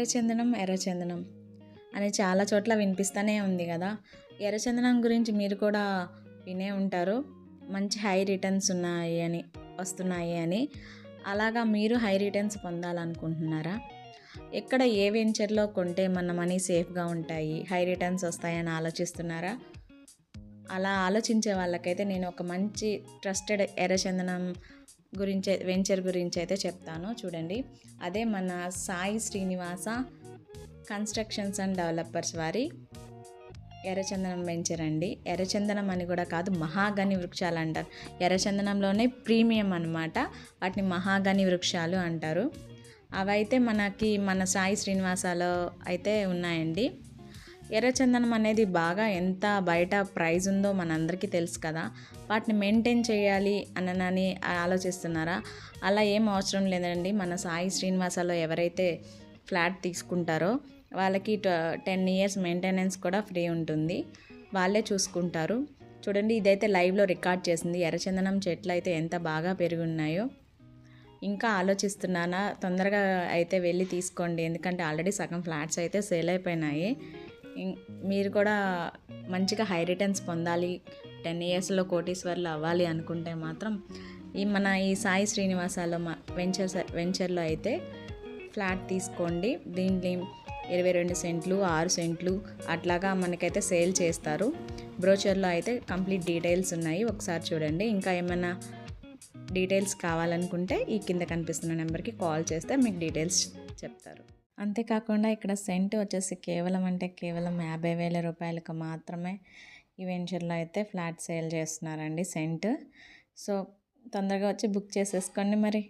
ఎర్రచందనం ఎర్రచందనం అని చాలా చోట్ల వినిపిస్తూనే ఉంది కదా. ఎర్రచందనం గురించి మీరు కూడా వినే ఉంటారు. మంచి హై రిటర్న్స్ ఉన్నాయి అని వస్తున్నాయి అని. అలాగా మీరు హై రిటర్న్స్ పొందాలనుకుంటున్నారా? ఎక్కడ ఏ వెంచర్లో కొంటే మన మనీ సేఫ్గా ఉంటాయి హై రిటర్న్స్ వస్తాయని ఆలోచిస్తున్నారా? అలా ఆలోచించే వాళ్ళకైతే నేను ఒక మంచి ట్రస్టెడ్ ఎర్రచందనం గురించి వెంచర్ గురించి అయితే చెప్తాను. చూడండి. అదే మన Sai Srinivasa constructions and developers వారి ఎర్రచందనం వెంచర్ అండి. ఎర్రచందనం అని కూడా కాదు మహాగని వృక్షాలు అంటారు ఎర్రచందనంలోనే ప్రీమియం అనమాట వాటిని మహాగని వృక్షాలు అంటారు. అవైతే మనకి మన సాయి శ్రీనివాసాలో అయితే ఉన్నాయండి. ఎర్రచందనం అనేది బాగా ఎంత బయట ప్రైజ్ ఉందో మనందరికీ తెలుసు కదా. వాటిని మెయింటైన్ చేయాలి అనని ఆలోచిస్తున్నారా? అలా ఏం అవసరం లేదండి. మన సాయి శ్రీనివాసాలో ఎవరైతే ఫ్లాట్ తీసుకుంటారో వాళ్ళకి టెన్ ఇయర్స్ మెయింటెనెన్స్ కూడా ఫ్రీ ఉంటుంది. వాళ్ళే చూసుకుంటారు. చూడండి ఇదైతే లైవ్లో రికార్డ్ చేసింది. ఎర్రచందనం చెట్లు అయితే ఎంత బాగా పెరిగి ఉన్నాయో ఇంకా ఆలోచిస్తున్నానా? తొందరగా అయితే వెళ్ళి తీసుకోండి. ఎందుకంటే ఆల్రెడీ సగం ఫ్లాట్స్ అయితే సేల్ అయిపోయినాయి. మీరు కూడా మంచిగా హై రిటర్న్స్ పొందాలి టెన్ ఇయర్స్లో కోటీశ్వర్లు అవ్వాలి అనుకుంటే మాత్రం ఈ మన ఈ సాయి శ్రీనివాసాలు మా వెంచర్ వెంచర్లో అయితే ఫ్లాట్ తీసుకోండి. దీన్ని ఇరవై రెండు సెంట్లు ఆరు సెంట్లు అట్లాగా మనకైతే సేల్ చేస్తారు. బ్రోచర్లో అయితే కంప్లీట్ డీటెయిల్స్ ఉన్నాయి. ఒకసారి చూడండి. ఇంకా ఏమైనా డీటెయిల్స్ కావాలనుకుంటే ఈ కింద కనిపిస్తున్న నెంబర్కి కాల్ చేస్తే మీకు డీటెయిల్స్ చెప్తారు. అంతేకాకుండా ఇక్కడ సెంట్ వచ్చేసి కేవలం అంటే కేవలం యాభై వేల రూపాయలకు మాత్రమే ఈ వెంచర్లో అయితే ఫ్లాట్ సేల్ చేస్తున్నారండి సెంట్. సో తొందరగా వచ్చి బుక్ చేసేసుకోండి మరి.